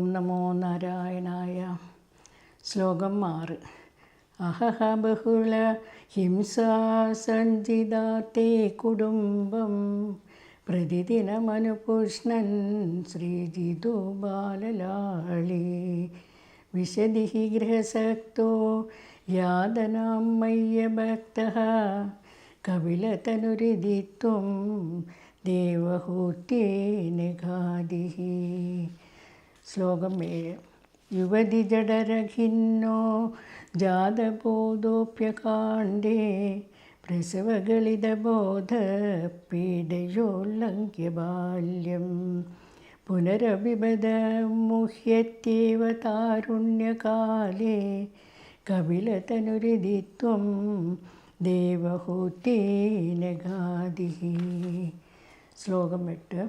ഓം നമോ നാരായണായ. ശ്ലോകം ആറ്. അഹഹ ബഹുല ഹിംസാ സഞ്ചിതാത്തേ കുടുംബം. പ്രതിദിനമനുപുഷ്ണൻ ശ്രീജിതു ബാലലാളി. വിശദി ഗൃഹസക്തോ യാതനാം മയ്യഭക്തഃ കപിലതനുരിതിത്വം ദേവഹൂത്യേന ഖാദിഃ ശ്ലോകം ഏഴ്. യുവതി ജഡരഖിന്നോ ജാതബോധോപ്യകാണ്ഡേ പ്രസവഗളിതബോധ പീഡയോല്ലംഘ്യ ബാല്യം പുനരഭിപദ മുഹ്യത്യേവ താരുണ്യകാലേ കപിലതനുരിതി ത്വം ഖാദിഃ ശ്ലോകം എട്ട്.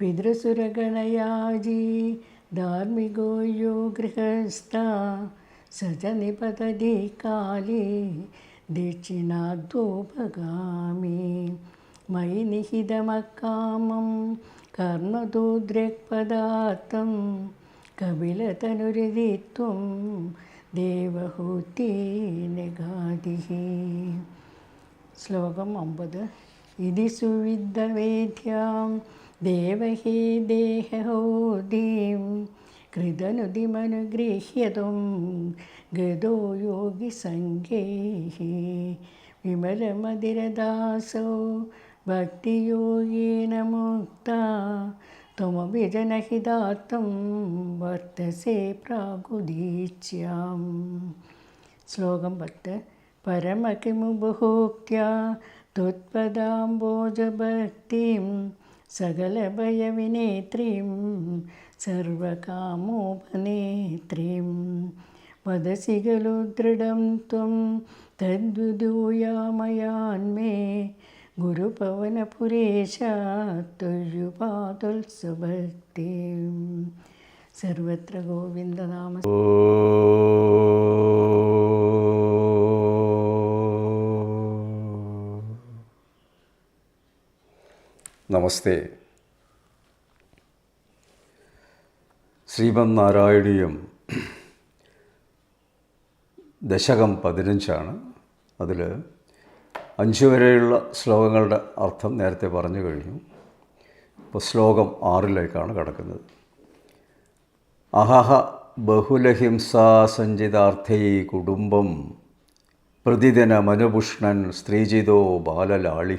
പിതൃസുരഗണയാജി ധാർമ്മികോ യോ ഗൃഹസ്ഥ സ ച നിപതതി കാലേ ദക്ഷിണാദ്വോപഗാമി മയി നിഹിതമക്കാമം കർമ്മദൂദ്രക്പദാത്തം കപിലതനുരതിത്വം ദേവഹൂത്യേന ഖാദിഃ ശ്ലോകം ഒമ്പത് ഇതി സുവിദ്ധവേദ്യാം देवहि देवहे देहोदिं कृतनुदिमनुगृह्यतुं गदो योगिसङ्गेः विमलमदिरदासो भक्तियोगेन मुक्ता त्वमविजनहि दातुं वर्तसे प्रागुदीच्यां श्लोकं वर्त परम त्वत्पदाम्बोजभक्तिं സകലഭയവിനേത്രീം സർവകാമോപനേത്രീം വദസി ഖലു ദൃഢം ത്വം തദ്വിദൂയാമയാന്മേ ഗുരുപവനപുരേശ തൊഴുപാതുത്സുഭക്തി സർവത്ര ഗോവിന്ദനാമ നമസ്തേ. ശ്രീമന്നാരായണീയം ദശകം പതിനഞ്ചാണ്. അതിൽ അഞ്ച് വരെയുള്ള ശ്ലോകങ്ങളുടെ അർത്ഥം നേരത്തെ പറഞ്ഞു കഴിഞ്ഞു. ഇപ്പോൾ ശ്ലോകം ആറിലേക്കാണ് കടക്കുന്നത്. അഹഹ ബഹുലഹിംസാ സഞ്ചിതാർത്ഥൈ കുടുംബം പ്രതിദിന മനുപുഷ്ണൻ സ്ത്രീജിതോ ബാലലാളി.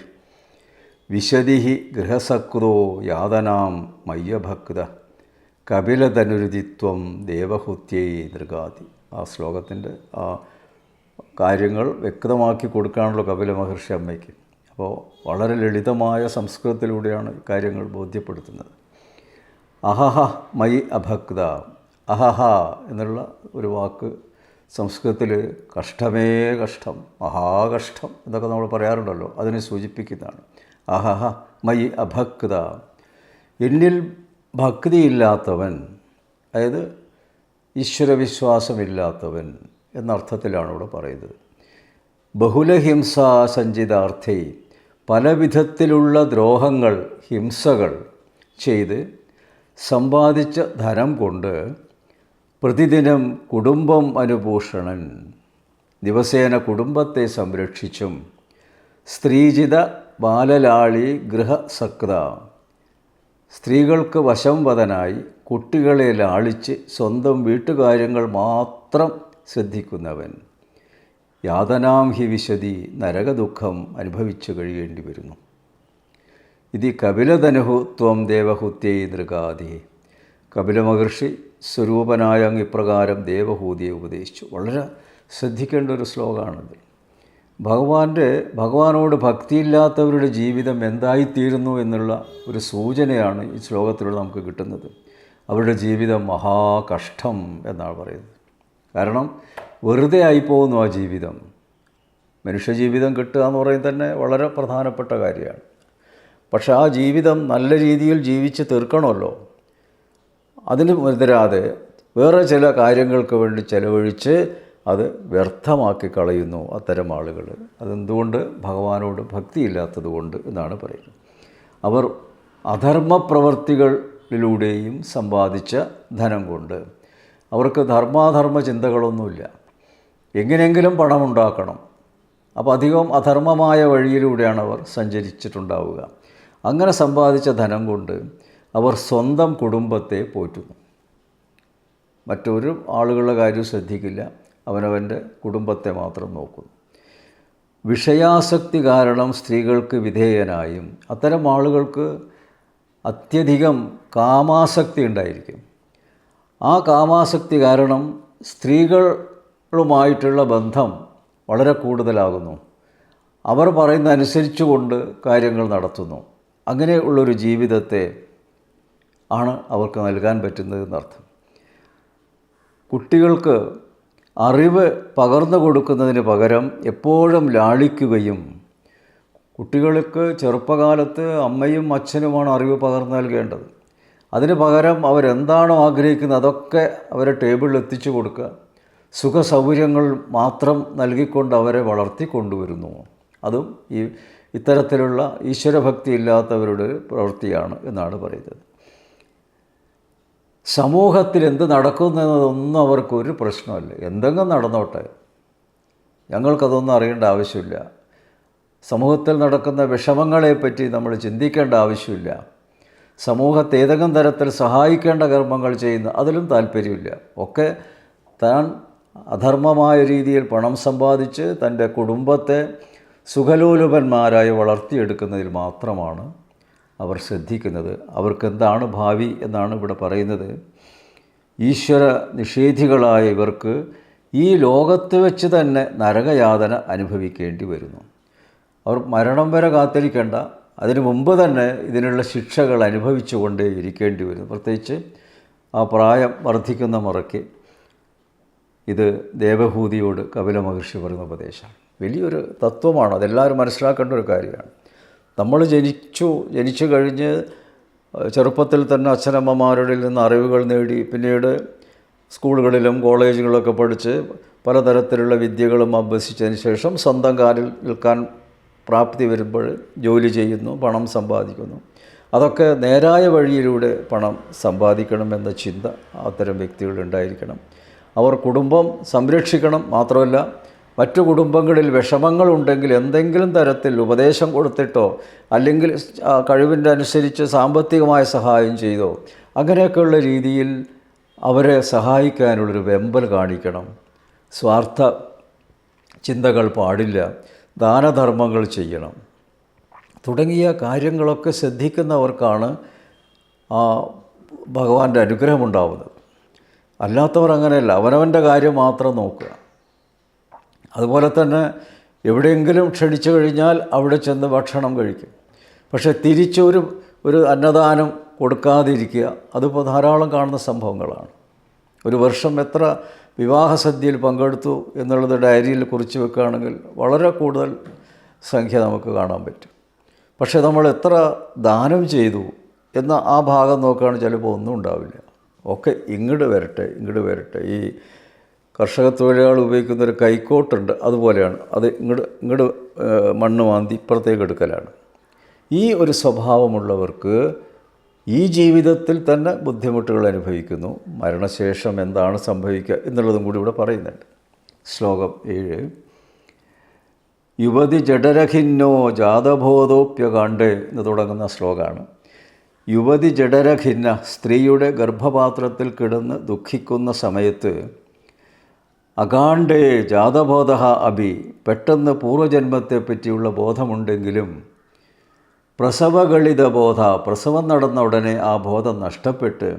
വിശതി ഗൃഹസക്തോ യാതനാം മയ്യഭക്ത. കപിലതനുരുതിത്വം ദേവഹുത്യേ നൃഗാതി ആ ശ്ലോകത്തിന്റെ ആ കാര്യങ്ങൾ വ്യക്തമാക്കി കൊടുക്കാനുള്ള കപില മഹർഷി അമ്മയ്ക്ക്. അപ്പോൾ വളരെ ലളിതമായ സംസ്കൃതത്തിലൂടെയാണ് കാര്യങ്ങൾ ബോധ്യപ്പെടുത്തുന്നത്. അഹഹ മൈ അഭക്ത. അഹഹ എന്നുള്ള ഒരു വാക്ക് സംസ്കൃതത്തിൽ കഷ്ടമേ കഷ്ടം മഹാകഷ്ടം എന്നൊക്കെ നമ്മൾ പറയാറുണ്ടല്ലോ അതിനെ സൂചിപ്പിക്കുന്നതാണ്. അഹഹ മയി അഭക്ത. എന്നിൽ ഭക്തിയില്ലാത്തവൻ അതായത് ഈശ്വരവിശ്വാസമില്ലാത്തവൻ എന്നർത്ഥത്തിലാണ് ഇവിടെ പറയുന്നത്. ബഹുലഹിംസാ സഞ്ചിതാർത്ഥി പലവിധത്തിലുള്ള ദ്രോഹങ്ങൾ ഹിംസകൾ ചെയ്ത് സമ്പാദിച്ച ധനം കൊണ്ട് പ്രതിദിനം കുടുംബം അനുഭൂഷണൻ ദിവസേന കുടുംബത്തെ സംരക്ഷിച്ചും സ്ത്രീജിത ബാലലാളി ഗൃഹസക്ത. സ്ത്രീകൾക്ക് വശംവദനായി കുട്ടികളെ ലാളിച്ച് സ്വന്തം വീട്ടുകാര്യങ്ങൾ മാത്രം ശ്രദ്ധിക്കുന്നവൻ. യാതനാം ഹി വിശതി നരകദുഃഖം അനുഭവിച്ചു കഴിയേണ്ടി വരുന്നു. ഇത് കപിലധനുഹു ത്വം ദേവഹൂത്യേ നൃഗാതി കപില മഹർഷി സ്വരൂപനായ അങ്ങ് ഇപ്രകാരം ദേവഹൂതിയെ ഉപദേശിച്ചു. വളരെ ശ്രദ്ധിക്കേണ്ട ഒരു ശ്ലോകമാണിത്. ഭഗവാന്റെ ഭഗവാനോട് ഭക്തിയില്ലാത്തവരുടെ ജീവിതം എന്തായിത്തീരുന്നു എന്നുള്ള ഒരു സൂചനയാണ് ഈ ശ്ലോകത്തിലൂടെ നമുക്ക് കിട്ടുന്നത്. അവരുടെ ജീവിതം മഹാകഷ്ടം എന്നാണ് പറയുന്നത്. കാരണം വെറുതെ ആയിപ്പോകുന്നു ആ ജീവിതം. മനുഷ്യജീവിതം കിട്ടുക എന്ന് പറയുന്നത് തന്നെ വളരെ പ്രധാനപ്പെട്ട കാര്യമാണ്. പക്ഷെ ആ ജീവിതം നല്ല രീതിയിൽ ജീവിച്ച് തീർക്കണമല്ലോ. അതിന് മുതിരാതെ വേറെ ചില കാര്യങ്ങൾക്ക് വേണ്ടി ചെലവഴിച്ച് അത് വ്യർത്ഥമാക്കി കളയുന്നു അത്തരം ആളുകൾ. അതെന്തുകൊണ്ട്? ഭഗവാനോട് ഭക്തിയില്ലാത്തത് കൊണ്ട് എന്നാണ് പറയുന്നത്. അവർ അധർമ്മ പ്രവർത്തികളിലൂടെയും സമ്പാദിച്ച ധനം കൊണ്ട്. അവർക്ക് ധർമാധർമ്മ ചിന്തകളൊന്നുമില്ല. എങ്ങനെയെങ്കിലും പണമുണ്ടാക്കണം. അപ്പോൾ അധികം അധർമ്മമായ വഴിയിലൂടെയാണ് അവർ സഞ്ചരിച്ചിട്ടുണ്ടാവുക. അങ്ങനെ സമ്പാദിച്ച ധനം കൊണ്ട് അവർ സ്വന്തം കുടുംബത്തെ പോറ്റുന്നു. മറ്റൊരു ആളുകളുടെ കാര്യം ശ്രദ്ധിക്കില്ല. അവനവന്റെ കുടുംബത്തെ മാത്രം നോക്കുന്നു. വിഷയാസക്തി കാരണം സ്ത്രീകൾക്ക് വിധേയനായും അത്തരം ആളുകൾക്ക് അത്യധികം കാമാസക്തി ഉണ്ടായിരിക്കും. ആ കാമാസക്തി കാരണം സ്ത്രീകളുമായിട്ടുള്ള ബന്ധം വളരെ കൂടുതലാകുന്നു. അവർ പറയുന്ന അനുസരിച്ചുകൊണ്ട് കാര്യങ്ങൾ നടത്തുന്നു. അങ്ങനെയുള്ളൊരു ജീവിതത്തെ ആണ് അവർക്ക് നൽകാൻ പറ്റുന്നതെന്നർത്ഥം കുട്ടികൾക്ക് അറിവ് പകർന്നു കൊടുക്കുന്നതിന് പകരം എപ്പോഴും ലാളിക്കുകയും. കുട്ടികൾക്ക് ചെറുപ്പകാലത്ത് അമ്മയും അച്ഛനുമാണ് അറിവ് പകർന്നു നൽകേണ്ടത്. അതിന് പകരം അവരെന്താണോ ആഗ്രഹിക്കുന്നത് അതൊക്കെ അവരെ ടേബിളിൽ എത്തിച്ചു കൊടുക്കുക. സുഖ സൗകര്യങ്ങൾ മാത്രം നൽകിക്കൊണ്ട് അവരെ വളർത്തി കൊണ്ടുവരുന്നു. അതും ഈ ഇത്തരത്തിലുള്ള ഈശ്വരഭക്തി ഇല്ലാത്തവരുടെ പ്രവൃത്തിയാണ് എന്നാണ് പറയുന്നത്. സമൂഹത്തിൽ എന്ത് നടക്കുന്നതൊന്നും അവർക്കൊരു പ്രശ്നമല്ല. എന്തെങ്കിലും നടന്നോട്ടെ. ഞങ്ങൾക്കതൊന്നും അറിയേണ്ട ആവശ്യമില്ല. സമൂഹത്തിൽ നടക്കുന്ന വിഷമങ്ങളെപ്പറ്റി നമ്മൾ ചിന്തിക്കേണ്ട ആവശ്യമില്ല. സമൂഹത്തെ ഏതെങ്കിലും തരത്തിൽ സഹായിക്കേണ്ട കർമ്മങ്ങൾ ചെയ്യുന്ന അതിലും താല്പര്യമില്ല. ഒക്കെ താൻ അധർമ്മമായ രീതിയിൽ പണം സമ്പാദിച്ച് തന്റെ കുടുംബത്തെ സുഖലോലുപന്മാരായി വളർത്തിയെടുക്കുന്നതിൽ മാത്രമാണ് അവർ ശ്രദ്ധിക്കുന്നത്. അവർക്കെന്താണ് ഭാവി എന്നാണ് ഇവിടെ പറയുന്നത്. ഈശ്വര നിഷേധികളായ ഇവർക്ക് ഈ ലോകത്ത് വെച്ച് തന്നെ നരകയാതന അനുഭവിക്കേണ്ടി വരുന്നു. അവർ മരണം വരെ കാത്തിരിക്കേണ്ട. അതിനു മുമ്പ് തന്നെ ഇതിനുള്ള ശിക്ഷകൾ അനുഭവിച്ചുകൊണ്ടേ ഇരിക്കേണ്ടി വരുന്നു. പ്രത്യേകിച്ച് ആ പ്രായം വർദ്ധിക്കുന്ന മുറയ്ക്ക് ഇത് ദേവഭൂതിയോട് കപില മഹർഷി പറയുന്ന ഉപദേശം വലിയൊരു തത്വമാണ്. അതെല്ലാവരും മനസ്സിലാക്കേണ്ട ഒരു കാര്യമാണ്. നമ്മൾ ജനിച്ചു ജനിച്ചു കഴിഞ്ഞ് ചെറുപ്പത്തിൽ തന്നെ അച്ഛനമ്മമാരുടെ നിന്ന് അറിവുകൾ നേടി പിന്നീട് സ്കൂളുകളിലും കോളേജുകളിലൊക്കെ പഠിച്ച് പലതരത്തിലുള്ള വിദ്യകളും അഭ്യസിച്ചതിന് ശേഷം സ്വന്തം കാലിൽ നിൽക്കാൻ പ്രാപ്തി വരുമ്പോൾ ജോലി ചെയ്യുന്നു പണം സമ്പാദിക്കുന്നു. അതൊക്കെ നേരായ വഴിയിലൂടെ പണം സമ്പാദിക്കണമെന്ന ചിന്ത അത്തരം വ്യക്തികളുണ്ടായിരിക്കണം. അവർ കുടുംബം സംരക്ഷിക്കണം മാത്രമല്ല മറ്റു കുടുംബങ്ങളിൽ വിഷമങ്ങളുണ്ടെങ്കിൽ എന്തെങ്കിലും തരത്തിൽ ഉപദേശം കൊടുത്തിട്ടോ അല്ലെങ്കിൽ കഴിവിന്റെ അനുസരിച്ച് സാമ്പത്തികമായ സഹായം ചെയ്തോ അങ്ങനെയൊക്കെയുള്ള രീതിയിൽ അവരെ സഹായിക്കാനുള്ളൊരു വെമ്പൽ കാണിക്കണം. സ്വാർത്ഥ ചിന്തകൾ പാടില്ല. ദാനധർമ്മങ്ങൾ ചെയ്യണം. തുടങ്ങിയ കാര്യങ്ങളൊക്കെ ശ്രദ്ധിക്കുന്നവർക്കാണ് ഭഗവാന്റെ അനുഗ്രഹമുണ്ടാവുന്നത്. അല്ലാത്തവർ അങ്ങനെയല്ല. അവനവന്റെ കാര്യം മാത്രം നോക്കുക. അതുപോലെ തന്നെ എവിടെയെങ്കിലും ക്ഷണിച്ചു കഴിഞ്ഞാൽ അവിടെ ചെന്ന് ഭക്ഷണം കഴിക്കും. പക്ഷേ തിരിച്ചൊരു ഒരു അന്നദാനം കൊടുക്കാതിരിക്കുക അതിപ്പോൾ ധാരാളം കാണുന്ന സംഭവങ്ങളാണ്. ഒരു വർഷം എത്ര വിവാഹ സദ്യയിൽ പങ്കെടുത്തു എന്നുള്ളത് ഡയറിയിൽ കുറിച്ച് വെക്കുകയാണെങ്കിൽ വളരെ കൂടുതൽ സംഖ്യ നമുക്ക് കാണാൻ പറ്റും. പക്ഷേ നമ്മൾ എത്ര ദാനം ചെയ്തു എന്ന ആ ഭാഗം നോക്കുകയാണെങ്കിൽ ചിലപ്പോൾ ഒന്നും ഉണ്ടാവില്ല. ഒക്കെ ഇങ്ങോട്ട് വരട്ടെ ഇങ്ങോട്ട് വരട്ടെ. ഈ കർഷക തൊഴിലാളികൾ ഉപയോഗിക്കുന്ന ഒരു കൈക്കോട്ടുണ്ട് അതുപോലെയാണ്. അത് ഇങ്ങോട്ട് ഇങ്ങോട്ട് മണ്ണ് മാന്തി ഇപ്പുറത്തേക്ക് എടുക്കലാണ്. ഈ ഒരു സ്വഭാവമുള്ളവർക്ക് ഈ ജീവിതത്തിൽ തന്നെ ബുദ്ധിമുട്ടുകൾ അനുഭവിക്കുന്നു. മരണശേഷം എന്താണ് സംഭവിക്കുക എന്നുള്ളതും കൂടി ഇവിടെ പറയുന്നുണ്ട്. ശ്ലോകം ഏഴ്. യുവതി ജഡരഖിന്നോ ജാതബോധോപ്യകാണ്ടേ എന്ന് തുടങ്ങുന്ന ശ്ലോകമാണ്. യുവതി ജഡരഖിന്ന സ്ത്രീയുടെ ഗർഭപാത്രത്തിൽ കിടന്ന് ദുഃഖിക്കുന്ന സമയത്ത് അകാണ്ഡേ ജാതബോധ അഭി. പെട്ടെന്ന് പൂർവജന്മത്തെപ്പറ്റിയുള്ള ബോധമുണ്ടെങ്കിലും പ്രസവഗളിത ബോധ. പ്രസവം നടന്ന ഉടനെ ആ ബോധം നഷ്ടപ്പെട്ട്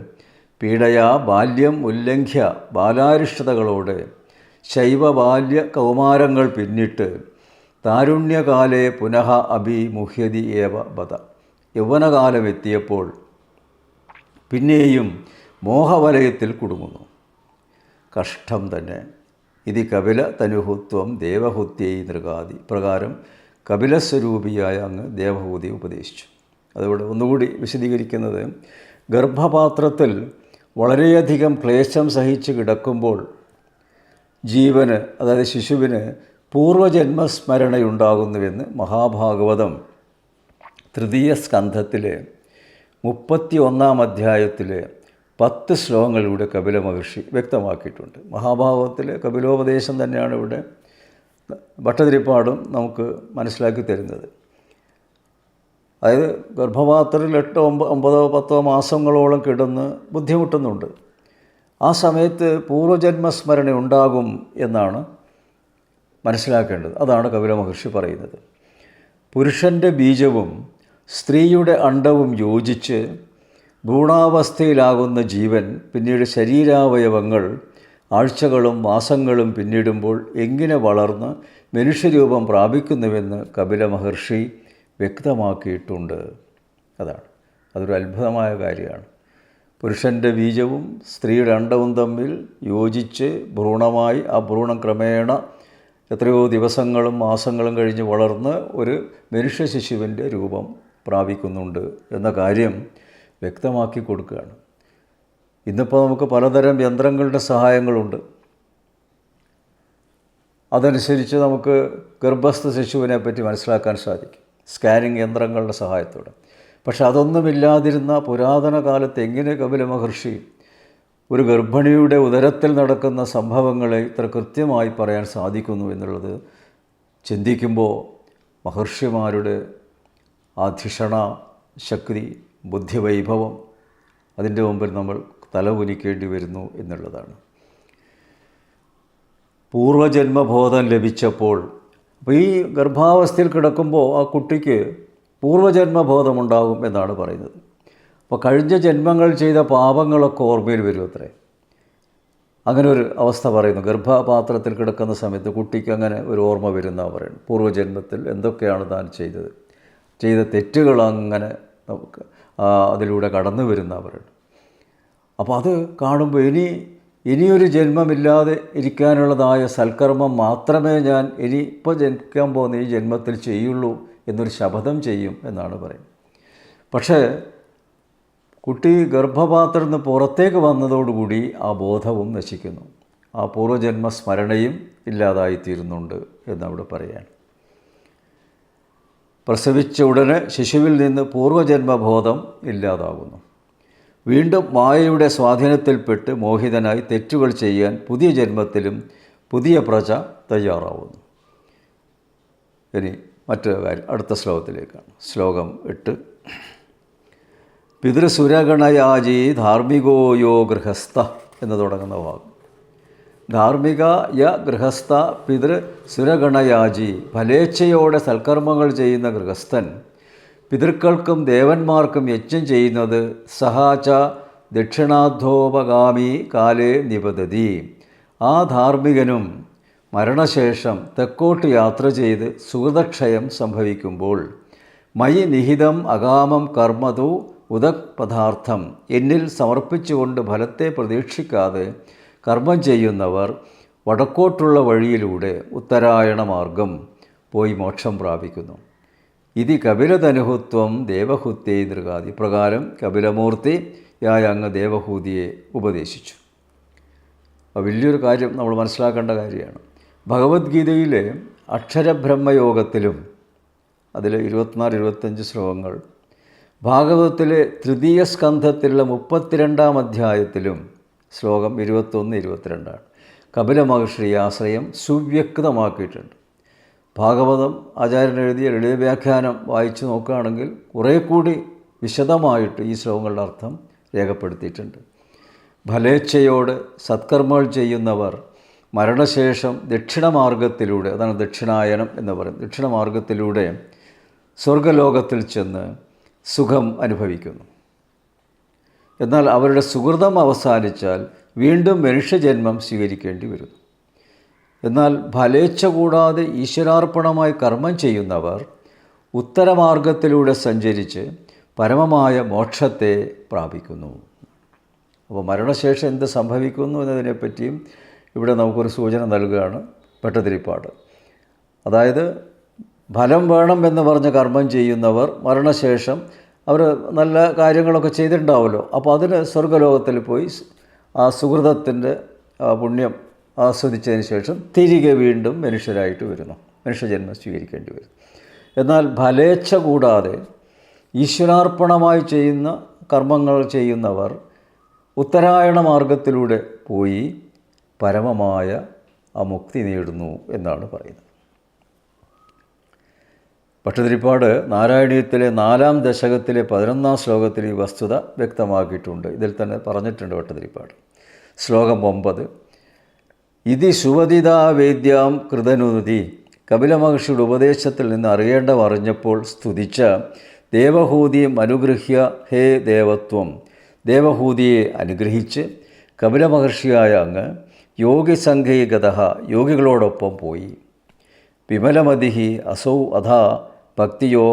പീഡയ ബാല്യം ഉല്ലംഘ്യ ബാലാരിഷ്ടതകളോട് ശൈവ ബാല്യ കൗമാരങ്ങൾ പിന്നിട്ട് താരുണ്യകാലേ പുനഃ അഭിമുഹ്യതി ഏവ ബത യൗവനകാലം എത്തിയപ്പോൾ പിന്നെയും മോഹവലയത്തിൽ കുടുങ്ങുന്നു. കഷ്ടം തന്നെ. ഇത് കപില തനുഹുത്വം ദേവഹുത്യൈ നൃഗാതി പ്രകാരം കപിലസ്വരൂപിയായ അങ്ങ് ദേവഹൂതി ഉപദേശിച്ചു. അതുകൊണ്ട് ഒന്നുകൂടി വിശദീകരിക്കുന്നത് ഗർഭപാത്രത്തിൽ വളരെയധികം ക്ലേശം സഹിച്ച് കിടക്കുമ്പോൾ ജീവന് അതായത് ശിശുവിന് പൂർവജന്മസ്മരണയുണ്ടാകുന്നുവെന്ന് മഹാഭാഗവതം തൃതീയ സ്കന്ധത്തിലെ മുപ്പത്തി ഒന്നാം അധ്യായത്തിലെ പത്ത് ശ്ലോകങ്ങളിലൂടെ കപില മഹർഷി വ്യക്തമാക്കിയിട്ടുണ്ട്. മഹാഭാവത്തിൽ കപിലോപദേശം തന്നെയാണ് ഇവിടെ ഭട്ടതിരിപ്പാടും നമുക്ക് മനസ്സിലാക്കി തരുന്നത്. അതായത് ഗർഭപാത്രത്തിൽ എട്ടോ ഒമ്പ ഒമ്പതോ പത്തോ മാസങ്ങളോളം കിടന്ന് ബുദ്ധിമുട്ടുന്നുണ്ട്. ആ സമയത്ത് പൂർവജന്മസ്മരണ ഉണ്ടാകും എന്നാണ് മനസ്സിലാക്കേണ്ടത്. അതാണ് കപില മഹർഷി പറയുന്നത്. പുരുഷന്റെ ബീജവും സ്ത്രീയുടെ അണ്ടവും യോജിച്ച് ഭ്രൂണാവസ്ഥയിലാകുന്ന ജീവൻ പിന്നീട് ശരീരാവയവങ്ങൾ ആഴ്ചകളും മാസങ്ങളും പിന്നിടുമ്പോൾ എങ്ങനെ വളർന്ന് മനുഷ്യരൂപം പ്രാപിക്കുന്നുവെന്ന് കപില മഹർഷി വ്യക്തമാക്കിയിട്ടുണ്ട്. അതാണ്. അതൊരു അത്ഭുതമായ കാര്യമാണ്. പുരുഷന്റെ ബീജവും സ്ത്രീയുടെ അണ്ടവും തമ്മിൽ യോജിച്ച് ഭ്രൂണമായി ആ ഭ്രൂണം ക്രമേണ എത്രയോ ദിവസങ്ങളും മാസങ്ങളും കഴിഞ്ഞ് വളർന്ന് ഒരു മനുഷ്യ ശിശുവിന്റെ രൂപം പ്രാപിക്കുന്നുണ്ട് എന്ന കാര്യം വ്യക്തമാക്കി കൊടുക്കുകയാണ്. ഇന്നിപ്പോൾ നമുക്ക് പലതരം യന്ത്രങ്ങളുടെ സഹായങ്ങളുണ്ട്. അതനുസരിച്ച് നമുക്ക് ഗർഭസ്ഥ ശിശുവിനെ പറ്റി മനസ്സിലാക്കാൻ സാധിക്കും. സ്കാനിങ് യന്ത്രങ്ങളുടെ സഹായത്തോടെ. പക്ഷെ അതൊന്നുമില്ലാതിരുന്ന പുരാതന കാലത്ത് എങ്ങനെ കപില മഹർഷി ഒരു ഗർഭിണിയുടെ ഉദരത്തിൽ നടക്കുന്ന സംഭവങ്ങളെ ഇത്ര കൃത്യമായി പറയാൻ സാധിക്കുന്നു എന്നുള്ളത് ചിന്തിക്കുമ്പോൾ മഹർഷിമാരുടെ അധിഷണ ശക്തി ബുദ്ധിവൈഭവം. അതിന്റെ മുമ്പിൽ നമ്മൾ തല കുനിക്കേണ്ടി വരുന്നു എന്നുള്ളതാണ്. പൂർവജന്മബോധം ലഭിച്ചപ്പോൾ അപ്പോൾ ഈ ഗർഭാവസ്ഥയിൽ കിടക്കുമ്പോൾ ആ കുട്ടിക്ക് പൂർവജന്മബോധമുണ്ടാകും എന്നാണ് പറയുന്നത്. അപ്പോൾ കഴിഞ്ഞ ജന്മങ്ങൾ ചെയ്ത പാപങ്ങളൊക്കെ ഓർമ്മയിൽ വരും അത്രേ. അങ്ങനെ ഒരു അവസ്ഥ പറയുന്നു. ഗർഭപാത്രത്തിൽ കിടക്കുന്ന സമയത്ത് കുട്ടിക്ക് അങ്ങനെ ഒരു ഓർമ്മ വരുന്ന പറയുന്നു പൂർവജന്മത്തിൽ എന്തൊക്കെയാണ് താൻ ചെയ്തത്? ചെയ്ത തെറ്റുകൾ അങ്ങനെ നമുക്ക് അതിലൂടെ കടന്നു വരുന്നവരുണ്ട് അപ്പോൾ അത് കാണുമ്പോൾ ഇനി ഇനിയൊരു ജന്മമില്ലാതെ ഇരിക്കാനുള്ളതായ സൽക്കർമ്മം മാത്രമേ ഞാൻ ഇനി ഇപ്പോൾ ജനിക്കാൻ പോകുന്ന ഈ ജന്മത്തിൽ ചെയ്യുള്ളൂ എന്നൊരു ശപഥം ചെയ്യും എന്നാണ് പറയുന്നത്. പക്ഷേ കുട്ടി ഗർഭപാത്രത്തിൽ നിന്ന് പുറത്തേക്ക് വന്നതോടുകൂടി ആ ബോധവും നശിക്കുന്നു. ആ പൂർവജന്മ സ്മരണയും ഇല്ലാതായിത്തീരുന്നുണ്ട് എന്നവിടെ പറയാൻ. പ്രസവിച്ച ഉടനെ ശിശുവിൽ നിന്ന് പൂർവജന്മബോധം ഇല്ലാതാകുന്നു. വീണ്ടും മായയുടെ സ്വാധീനത്തിൽപ്പെട്ട് മോഹിതനായി തെറ്റുകൾ ചെയ്യാൻ പുതിയ ജന്മത്തിലും പുതിയ പ്രജ തയ്യാറാവുന്നു. ഇനി മറ്റൊരു കാര്യം അടുത്ത ശ്ലോകത്തിലേക്കാണ്. ശ്ലോകം എട്ട്. പിതൃസുരഗണയാജി ധാർമ്മികോ യോ ഗൃഹസ്ഥ എന്ന് തുടങ്ങുന്ന ഭാഗം ധാർമ്മിക യ ഗൃഹസ്ഥ പിതൃ സുരഗണയാജി ഫലേച്ഛയോടെ സൽക്കർമ്മങ്ങൾ ചെയ്യുന്ന ഗൃഹസ്ഥൻ. പിതൃക്കൾക്കും ദേവന്മാർക്കും യജ്ഞം ചെയ്യുന്നത് സഹാച ദക്ഷിണാധോപഗാമി കാലേ നിപതതി ആ ധാർമ്മികനും മരണശേഷം തെക്കോട്ട് യാത്ര ചെയ്ത് സുഹൃതക്ഷയം സംഭവിക്കുമ്പോൾ മയി നിഹിതം അകാമം കർമ്മതു ഉദക് പദാർത്ഥം എന്നിൽ സമർപ്പിച്ചുകൊണ്ട് ഫലത്തെ പ്രതീക്ഷിക്കാതെ കർമ്മം ചെയ്യുന്നവർ വടക്കോട്ടുള്ള വഴിയിലൂടെ ഉത്തരായണ മാർഗം പോയി മോക്ഷം പ്രാപിക്കുന്നു. ഇതി കപിലധനുഹുത്വം ദേവഹുത്യേ നൃഗാതി പ്രകാരം കപിലമൂർത്തിയായ അങ്ങ് ദേവഹൂതിയെ ഉപദേശിച്ചു. വലിയൊരു കാര്യം നമ്മൾ മനസ്സിലാക്കേണ്ട കാര്യമാണ്. ഭഗവത്ഗീതയിലെ അക്ഷരബ്രഹ്മയോഗത്തിലും അതിൽ ഇരുപത്തിനാല് ഇരുപത്തഞ്ച് ശ്ലോകങ്ങൾ ഭാഗവതത്തിലെ തൃതീയ സ്കന്ധത്തിലുള്ള മുപ്പത്തിരണ്ടാം അധ്യായത്തിലും ശ്ലോകം ഇരുപത്തൊന്ന് ഇരുപത്തിരണ്ടാണ്. കപില മഹർഷി ആശ്രയം സുവ്യക്തമാക്കിയിട്ടുണ്ട്. ഭാഗവതം ആചാര്യൻ എഴുതിയ ലളിത വ്യാഖ്യാനം വായിച്ചു നോക്കുകയാണെങ്കിൽ കുറേ കൂടി വിശദമായിട്ട് ഈ ശ്ലോകങ്ങളുടെ അർത്ഥം രേഖപ്പെടുത്തിയിട്ടുണ്ട്. ഫലേച്ഛയോട് സത്കർമ്മങ്ങൾ ചെയ്യുന്നവർ മരണശേഷം ദക്ഷിണമാർഗത്തിലൂടെ അതാണ് ദക്ഷിണായനം എന്ന് പറയുന്നത് ദക്ഷിണമാർഗത്തിലൂടെ സ്വർഗലോകത്തിൽ ചെന്ന് സുഖം അനുഭവിക്കുന്നു. എന്നാൽ അവരുടെ സുഹൃതം അവസാനിച്ചാൽ വീണ്ടും മനുഷ്യജന്മം സ്വീകരിക്കേണ്ടി വരുന്നു. എന്നാൽ ഫലേച്ഛ കൂടാതെ ഈശ്വരാർപ്പണമായി കർമ്മം ചെയ്യുന്നവർ ഉത്തരമാർഗത്തിലൂടെ സഞ്ചരിച്ച് പരമമായ മോക്ഷത്തെ പ്രാപിക്കുന്നു. അപ്പോൾ മരണശേഷം എന്ത് സംഭവിക്കുന്നു എന്നതിനെപ്പറ്റിയും ഇവിടെ നമുക്കൊരു സൂചന നൽകുകയാണ് പെട്ടതിരിപ്പാട് അതായത് ഫലം വേണം എന്ന് പറഞ്ഞ് കർമ്മം ചെയ്യുന്നവർ മരണശേഷം അവർ നല്ല കാര്യങ്ങളൊക്കെ ചെയ്തിട്ടുണ്ടാവുമല്ലോ. അപ്പോൾ അതിന് സ്വർഗലോകത്തിൽ പോയി ആ സുഹൃതത്തിന്റെ പുണ്യം ആസ്വദിച്ചതിന് ശേഷം തിരികെ വീണ്ടും മനുഷ്യരായിട്ട് വരുന്നു. മനുഷ്യജന്മം സ്വീകരിക്കേണ്ടി വരും. എന്നാൽ ഫലേച്ഛ കൂടാതെ ഈശ്വരാർപ്പണമായി ചെയ്യുന്ന കർമ്മങ്ങൾ ചെയ്യുന്നവർ ഉത്തരായണ മാർഗത്തിലൂടെ പോയി പരമമായ ആ മുക്തി നേടുന്നു എന്നാണ് പറയുന്നത്. ഭട്ടതിരിപ്പാട് നാരായണീയത്തിലെ നാലാം ദശകത്തിലെ പതിനൊന്നാം ശ്ലോകത്തിൽ ഈ വസ്തുത വ്യക്തമാക്കിയിട്ടുണ്ട്. ഇതിൽ തന്നെ പറഞ്ഞിട്ടുണ്ട് ഭട്ടതിരിപ്പാട് ശ്ലോകം ഒമ്പത്. ഇതി സുവതിതാ വേദ്യാം കൃതനുതി. കപില മഹർഷിയുടെ ഉപദേശത്തിൽ നിന്ന് അറിയേണ്ടവ അറിഞ്ഞപ്പോൾ സ്തുതിച്ച ദേവഹൂതിയും അനുഗൃഹ്യ ഹേ ദേവത്വം. ദേവഹൂതിയെ അനുഗ്രഹിച്ച് കപില മഹർഷിയായ അങ്ങ് യോഗിസംഘൈഗത യോഗികളോടൊപ്പം പോയി. വിമലമതിഹി അസൗ അഥാ ഭക്തിയോ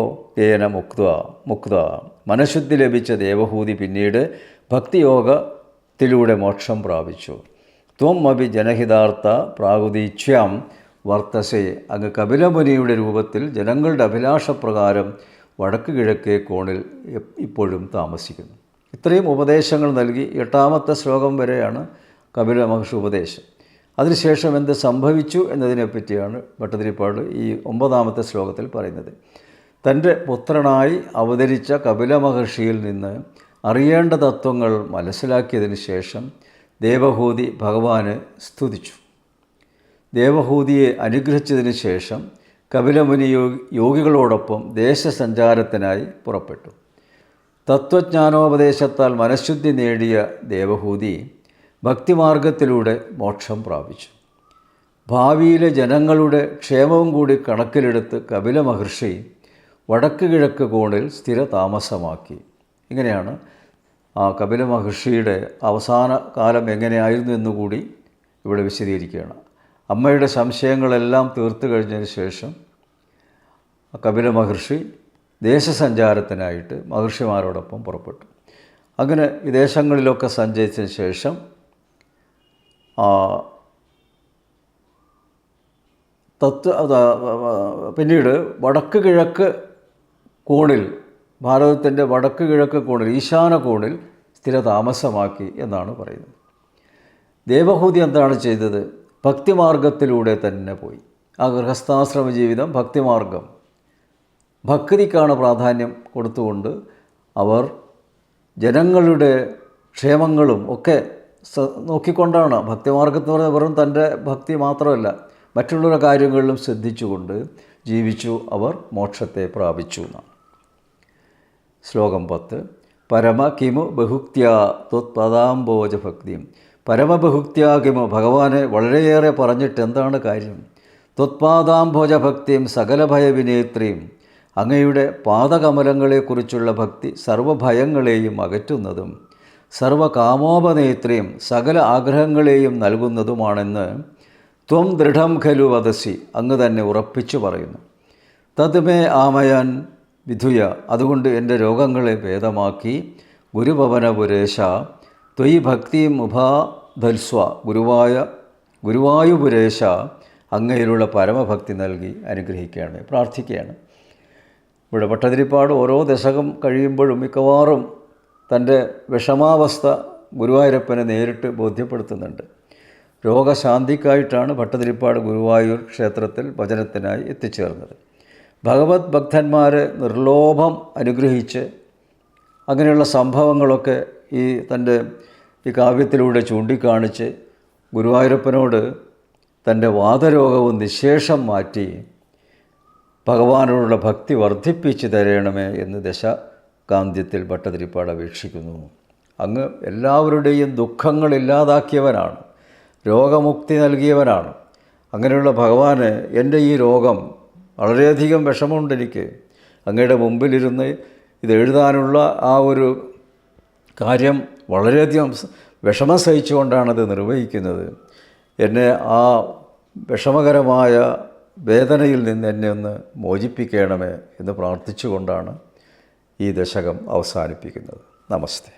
ഏന മുക്ത മുക്ത. മനഃശുദ്ധി ലഭിച്ച ദേവഹൂതി പിന്നീട് ഭക്തിയോഗത്തിലൂടെ മോക്ഷം പ്രാപിച്ചു. ത്വം അഭി ജനഹിതാർത്ഥ പ്രാകുതീക്ഷ്യം വർത്തസേ. അങ്ങ് കപിലമുനിയുടെ രൂപത്തിൽ ജനങ്ങളുടെ അഭിലാഷപ്രകാരം വടക്ക് കിഴക്കേ കോണിൽ ഇപ്പോഴും താമസിക്കുന്നു. ഇത്രയും ഉപദേശങ്ങൾ നൽകി എട്ടാമത്തെ ശ്ലോകം വരെയാണ് കപില മഹർഷി ഉപദേശം. അതിനുശേഷം എന്ത് സംഭവിച്ചു എന്നതിനെ എന്നതിനെപ്പറ്റിയാണ് ഭട്ടതിരിപ്പാട് ഈ ഒമ്പതാമത്തെ ശ്ലോകത്തിൽ പറയുന്നത്. തന്റെ പുത്രനായി അവതരിച്ച കപില മഹർഷിയിൽ നിന്ന് അറിയേണ്ട തത്വങ്ങൾ മനസ്സിലാക്കിയതിന് ശേഷം ദേവഹൂതി ഭഗവാന് സ്തുതിച്ചു. ദേവഹൂതിയെ അനുഗ്രഹിച്ചതിന് ശേഷം കപിലമുനി യോഗി യോഗികളോടൊപ്പം ദേശസഞ്ചാരത്തിനായി പുറപ്പെട്ടു. തത്വജ്ഞാനോപദേശത്താൽ മനഃശുദ്ധി നേടിയ ദേവഹൂതി ഭക്തിമാർഗത്തിലൂടെ മോക്ഷം പ്രാപിച്ചു. ഭാവിയിലെ ജനങ്ങളുടെ ക്ഷേമവും കൂടി കണക്കിലെടുത്ത് കപില മഹർഷി വടക്ക് കിഴക്ക് കോണിൽ സ്ഥിര താമസമാക്കി ഇങ്ങനെയാണ് ആ കപില മഹർഷിയുടെ അവസാന കാലം എങ്ങനെയായിരുന്നു എന്നുകൂടി ഇവിടെ വിശദീകരിക്കുകയാണ്. അമ്മയുടെ സംശയങ്ങളെല്ലാം തീർത്തു കഴിഞ്ഞതിന് ശേഷം കപില മഹർഷി ദേശസഞ്ചാരത്തിനായിട്ട് മഹർഷിമാരോടൊപ്പം പുറപ്പെട്ടു. അങ്ങനെ വിദേശങ്ങളിലൊക്കെ ദേശങ്ങളിലൊക്കെ സഞ്ചരിച്ചതിന് ശേഷം തത്വ പിന്നീട് വടക്ക് കിഴക്ക് കോണിൽ ഭാരതത്തിന്റെ വടക്ക് കിഴക്ക് കോണിൽ ഈശാന കോണിൽ സ്ഥിരതാമസമാക്കി എന്നാണ് പറയുന്നത്. ദേവഹൂതി എന്താണ് ചെയ്തത്? ഭക്തിമാർഗത്തിലൂടെ തന്നെ പോയി. ആ ഗൃഹസ്ഥാശ്രമ ജീവിതം ഭക്തിമാർഗം. ഭക്തിക്കാണ് പ്രാധാന്യം കൊടുത്തുകൊണ്ട് അവർ ജനങ്ങളുടെ ക്ഷേമങ്ങളും ഒക്കെ നോക്കിക്കൊണ്ടാണ് ഭക്തിമാർഗത്ത് പറഞ്ഞ വെറും തന്റെ ഭക്തി മാത്രമല്ല മറ്റുള്ള കാര്യങ്ങളിലും ശ്രദ്ധിച്ചുകൊണ്ട് ജീവിച്ചു അവർ മോക്ഷത്തെ പ്രാപിച്ചു എന്നാണ്. ശ്ലോകം പത്ത്. പരമ കിമു ബഹുക്ത്യാ ത്വത്പദാംബോജ ഭക്തിയും പരമബഹുക്തിയ കിമു ഭഗവാനെ വളരെയേറെ പറഞ്ഞിട്ട് എന്താണ് കാര്യം? ത്വത്പാദാംഭോജ ഭക്തിയും സകലഭയവിനേത്രിയും അങ്ങയുടെ പാദകമലങ്ങളെക്കുറിച്ചുള്ള ഭക്തി സർവഭയങ്ങളെയും അകറ്റുന്നതും സർവകാമോപനേത്രിയും സകല ആഗ്രഹങ്ങളെയും നൽകുന്നതുമാണെന്ന് ത്വം ദൃഢം ഖലു വദസി അങ്ങ് തന്നെ ഉറപ്പിച്ചു പറയുന്നു. തദ്മേ ആമയാൻ വിധുയ അതുകൊണ്ട് എന്റെ രോഗങ്ങളെ ഭേദമാക്കി ഗുരുഭവന പുരേശ ത്വയി ഭക്തി മുഭാധൽസ്വ ഗുരുവായ ഗുരുവായുപുരേശ അങ്ങയിലുള്ള പരമഭക്തി നൽകി അനുഗ്രഹിക്കുകയാണ് പ്രാർത്ഥിക്കുകയാണ്. ഇവിടെ ഭട്ടതിരിപ്പാട് ഓരോ ദശകം കഴിയുമ്പോഴും മിക്കവാറും തന്റെ വിഷമാവസ്ഥ ഗുരുവായൂരപ്പനെ നേരിട്ട് ബോധ്യപ്പെടുത്തുന്നുണ്ട്. രോഗശാന്തിക്കായിട്ടാണ് ഭട്ടതിരിപ്പാട് ഗുരുവായൂർ ക്ഷേത്രത്തിൽ ഭജനത്തിനായി എത്തിച്ചേർന്നത്. ഭഗവത് ഭക്തന്മാരെ നിർലോഭം അനുഗ്രഹിച്ച് അങ്ങനെയുള്ള സംഭവങ്ങളൊക്കെ ഈ തന്റെ ഈ കാവ്യത്തിലൂടെ ചൂണ്ടിക്കാണിച്ച് ഗുരുവായൂരപ്പനോട് തന്റെ വാദരോഗവും നിശേഷം മാറ്റി ഭഗവാനോടുള്ള ഭക്തി വർദ്ധിപ്പിച്ചു തരണമേ എന്ന് ദശകാന്ത്യത്തിൽ ഭട്ടതിരിപ്പാട് അപേക്ഷിക്കുന്നു. അങ്ങ് എല്ലാവരുടെയും ദുഃഖങ്ങൾ ഇല്ലാതാക്കിയവനാണ്. രോഗമുക്തി നൽകിയവനാണ്. അങ്ങനെയുള്ള ഭഗവാന് എന്റെ ഈ രോഗം വളരെയധികം വിഷമമുണ്ട് എനിക്ക്. അങ്ങയുടെ മുമ്പിലിരുന്ന് ഇത് എഴുതാനുള്ള ആ ഒരു കാര്യം വളരെയധികം വിഷമം സഹിച്ചുകൊണ്ടാണത് നിർവഹിക്കുന്നത്. എന്നെ ആ വിഷമകരമായ വേദനയിൽ നിന്ന് എന്നെ ഒന്ന് മോചിപ്പിക്കണമേ എന്ന് പ്രാർത്ഥിച്ചുകൊണ്ടാണ് ഈ ദശകം അവസാനിപ്പിക്കുന്നത്. നമസ്തേ.